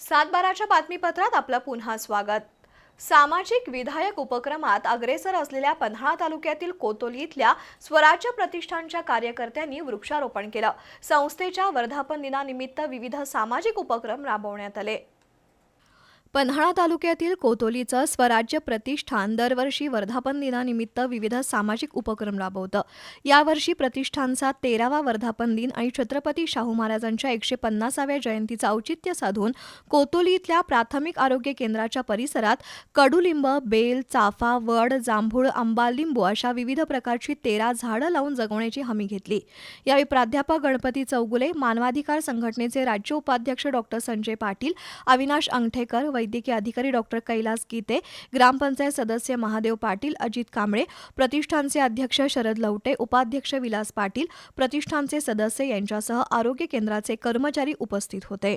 सातबाराच्या बातमीपत्रात आपलं पुन्हा स्वागत. सामाजिक विधायक उपक्रमात अग्रेसर असलेल्या पन्हाळा तालुक्यातील कोतोली इथल्या स्वराज्य प्रतिष्ठानच्या कार्यकर्त्यांनी वृक्षारोपण केलं. संस्थेच्या वर्धापन दिनानिमित्त विविध सामाजिक उपक्रम राबवण्यात आले. पन्हाळा तालुक्यातील कोतोलीचं स्वराज्य प्रतिष्ठान दरवर्षी वर्धापन दिनानिमित्त विविध सामाजिक उपक्रम राबवतं. यावर्षी प्रतिष्ठानचा तेरावा वर्धापन दिन आणि छत्रपती शाहू महाराजांच्या एकशे पन्नासाव्या जयंतीचं औचित्य साधून कोतोली इथल्या प्राथमिक आरोग्य केंद्राच्या परिसरात कडुलिंब बेल चाफा वड जांभूळ आंबा लिंबू अशा विविध प्रकारची तेरा झाडं लावून जगवण्याची हमी घेतली. यावेळी प्राध्यापक गणपती चौगुले मानवाधिकार संघटनेचे राज्य उपाध्यक्ष डॉक्टर संजय पाटील अविनाश अंगठेकर वैद्यकीय अधिकारी डॉक्टर कैलास गीते ग्रामपंचायत सदस्य महादेव पाटील अजित कांबळे प्रतिष्ठानचे अध्यक्ष शरद लवटे उपाध्यक्ष विलास पाटील प्रतिष्ठानचे सदस्य यांच्यासह आरोग्य केंद्राचे कर्मचारी उपस्थित होते.